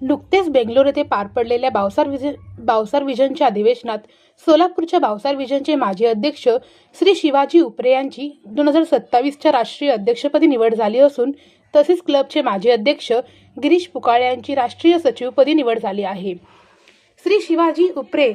नुकतेच बेंगलोर येथे पार पडलेल्या बावसार विजन बावसार विजनच्या अधिवेशनात सोलापूरच्या बावसार विजनचे माजी अध्यक्ष श्री शिवाजी उपरे यांची दोन हजार सत्तावीसच्या राष्ट्रीय अध्यक्षपदी निवड झाली असून तसेच क्लबचे माजी अध्यक्ष गिरीश पुकाळे यांची राष्ट्रीय सचिवपदी निवड झाली आहे. श्री शिवाजी उपरे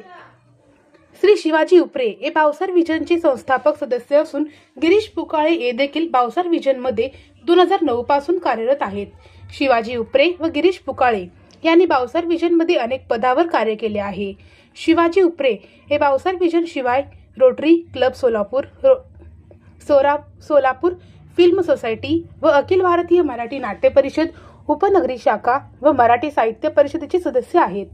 श्री शिवाजी उपरे हे बावसार विजनचे संस्थापक सदस्य असून गिरीश पुकाळे हे देखील बावसार विजनमध्ये दोन हजार नऊ पासून कार्यरत आहेत. शिवाजी उपरे व गिरीश पुकाळे यांनी बावसार विजनमध्ये अनेक पदावर कार्य केले आहे. शिवाजी उपरे हे बावसार विजन शिवाय रोटरी क्लब सोलापूर रो सोरा सोलापूर फिल्म सोसायटी व अखिल भारतीय मराठी नाट्य परिषद उपनगरी शाखा व मराठी साहित्य परिषदेचे सदस्य आहेत.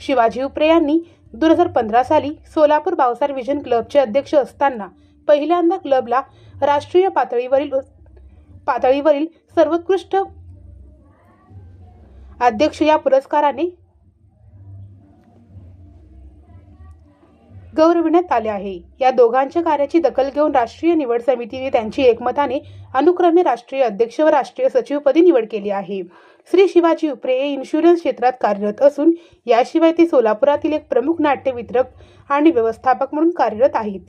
शिवाजी उपरे यांनी दोन हजार पंधरा साली सोलापूर बावसार विजन क्लबचे अध्यक्ष असताना पहिल्यांदा क्लबला राष्ट्रीय पातळीवरील पातळीवरील सर्वोत्कृष्ट अध्यक्ष या पुरस्काराने गौरविण्यात आले आहे. या दोघांच्या कार्याची दखल घेऊन राष्ट्रीय निवड समितीने त्यांची एकमताने अनुक्रमे राष्ट्रीय अध्यक्ष व राष्ट्रीय सचिवपदी निवड केली आहे. श्री शिवाजी उपरे हे इन्शुरन्स क्षेत्रात कार्यरत असून याशिवाय ते सोलापुरातील एक प्रमुख नाट्य वितरक आणि व्यवस्थापक म्हणून कार्यरत आहेत.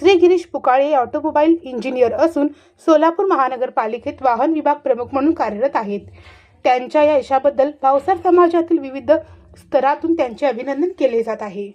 श्री गिरीश पुकाळे हे ऑटोमोबाईल इंजिनियर असून सोलापूर महानगरपालिकेत वाहन विभाग प्रमुख म्हणून कार्यरत आहेत. त्यांच्या या यशाबद्दल पावसार समाजातील विविध स्तरातून त्यांचे अभिनंदन केले जात आहे.